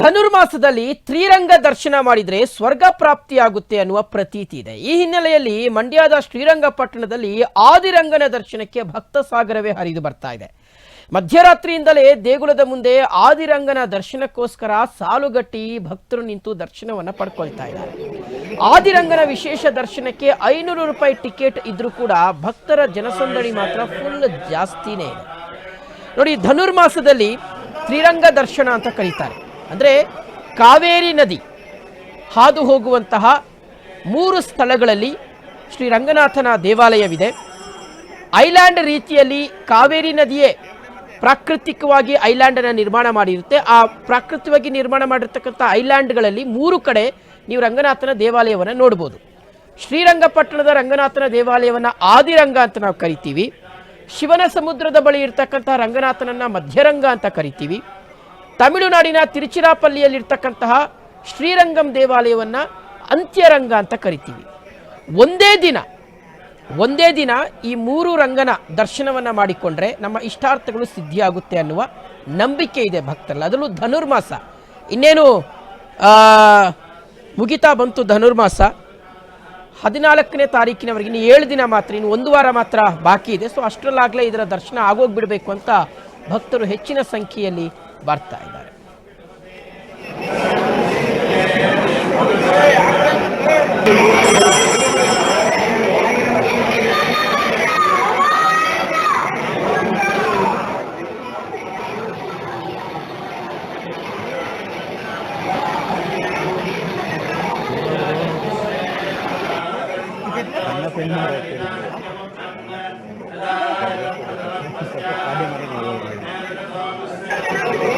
ಧನುರ್ಮಾಸದಲ್ಲಿ ತ್ರಿರಂಗ ದರ್ಶನ ಮಾಡಿದರೆ ಸ್ವರ್ಗ ಪ್ರಾಪ್ತಿಯಾಗುತ್ತೆ ಅನ್ನುವ ಪ್ರತೀತಿ ಇದೆ. ಈ ಹಿನ್ನೆಲೆಯಲ್ಲಿ ಮಂಡ್ಯದ ಶ್ರೀರಂಗಪಟ್ಟಣದಲ್ಲಿ ಆದಿರಂಗನ ದರ್ಶನಕ್ಕೆ ಭಕ್ತ ಸಾಗರವೇ ಹರಿದು ಬರ್ತಾ ಇದೆ. ಮಧ್ಯರಾತ್ರಿಯಿಂದಲೇ ದೇಗುಲದ ಮುಂದೆ ಆದಿರಂಗನ ದರ್ಶನಕ್ಕೋಸ್ಕರ ಸಾಲುಗಟ್ಟಿ ಭಕ್ತರು ನಿಂತು ದರ್ಶನವನ್ನು ಪಡ್ಕೊಳ್ತಾ ಇದ್ದಾರೆ. ಆದಿರಂಗನ ವಿಶೇಷ ದರ್ಶನಕ್ಕೆ ಐನೂರು ರೂಪಾಯಿ ಟಿಕೆಟ್ ಇದ್ರೂ ಕೂಡ ಭಕ್ತರ ಜನಸಂದಣಿ ಮಾತ್ರ ಫುಲ್ ಜಾಸ್ತಿನೇ ಇದೆ. ನೋಡಿ, ಧನುರ್ಮಾಸದಲ್ಲಿ ತ್ರಿರಂಗ ದರ್ಶನ ಅಂತ ಕರೀತಾರೆ. ಅಂದರೆ ಕಾವೇರಿ ನದಿ ಹಾದು ಹೋಗುವಂತಹ ಮೂರು ಸ್ಥಳಗಳಲ್ಲಿ ಶ್ರೀ ರಂಗನಾಥನ ದೇವಾಲಯವಿದೆ. ಐಲ್ಯಾಂಡ್ ರೀತಿಯಲ್ಲಿ ಕಾವೇರಿ ನದಿಯೇ ಪ್ರಾಕೃತಿಕವಾಗಿ ಐಲ್ಯಾಂಡನ್ನು ನಿರ್ಮಾಣ ಮಾಡಿರುತ್ತೆ. ಆ ಪ್ರಾಕೃತಿಕವಾಗಿ ನಿರ್ಮಾಣ ಮಾಡಿರ್ತಕ್ಕಂಥ ಐಲ್ಯಾಂಡ್ಗಳಲ್ಲಿ ಮೂರು ಕಡೆ ನೀವು ರಂಗನಾಥನ ದೇವಾಲಯವನ್ನು ನೋಡ್ಬೋದು. ಶ್ರೀರಂಗಪಟ್ಟಣದ ರಂಗನಾಥನ ದೇವಾಲಯವನ್ನು ಆದಿರಂಗ ಅಂತ ನಾವು ಕರಿತೀವಿ. ಶಿವನ ಸಮುದ್ರದ ಬಳಿ ಇರ್ತಕ್ಕಂಥ ರಂಗನಾಥನನ್ನ ಮಧ್ಯರಂಗ ಅಂತ ಕರಿತೀವಿ. ತಮಿಳುನಾಡಿನ ತಿರುಚಿರಾಪಲ್ಲಿಯಲ್ಲಿರ್ತಕ್ಕಂತಹ ಶ್ರೀರಂಗಂ ದೇವಾಲಯವನ್ನು ಅಂತ್ಯರಂಗ ಅಂತ ಕರಿತೀವಿ. ಒಂದೇ ದಿನ ಒಂದೇ ದಿನ ಈ ಮೂರು ರಂಗನ ದರ್ಶನವನ್ನು ಮಾಡಿಕೊಂಡ್ರೆ ನಮ್ಮ ಇಷ್ಟಾರ್ಥಗಳು ಸಿದ್ಧಿಯಾಗುತ್ತೆ ಅನ್ನುವ ನಂಬಿಕೆ ಇದೆ ಭಕ್ತರಲ್ಲಿ. ಅದರಲ್ಲೂ ಧನುರ್ಮಾಸ. ಇನ್ನೇನು ಮುಗಿತಾ ಬಂತು ಧನುರ್ಮಾಸ. ಹದಿನಾಲ್ಕನೇ ತಾರೀಕಿನವರೆಗೆ ಇನ್ನು ಏಳು ದಿನ ಮಾತ್ರ, ಇನ್ನು ಒಂದು ವಾರ ಮಾತ್ರ ಬಾಕಿ ಇದೆ. ಸೊ ಅಷ್ಟರಲ್ಲಾಗಲೇ ಇದರ ದರ್ಶನ ಆಗೋಗ್ಬಿಡಬೇಕು ಅಂತ ಭಕ್ತರು ಹೆಚ್ಚಿನ ಸಂಖ್ಯೆಯಲ್ಲಿ Bartaidar. Thank you.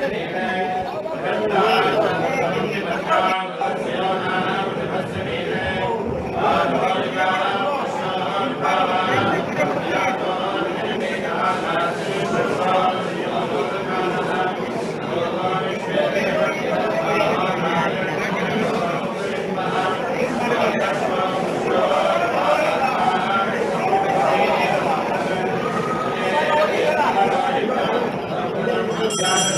Gracias. God.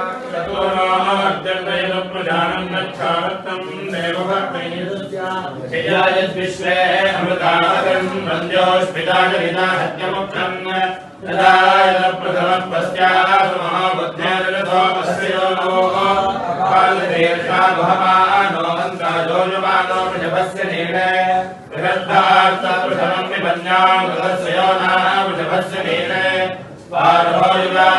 यद्विश्वे अमृतागम् वन्द्योष्पिताचरिता सत्यमुक्तम् तदाय प्रथमः पश्चासमहाबुद्धेरथोपस्यो नमोहालदेशाभवानो हन्ताजोजमानो वृषभस्य नीले बृहद्धार्थप्रथमम् विपन्याम् वृषभस्य नीले पारोयुगा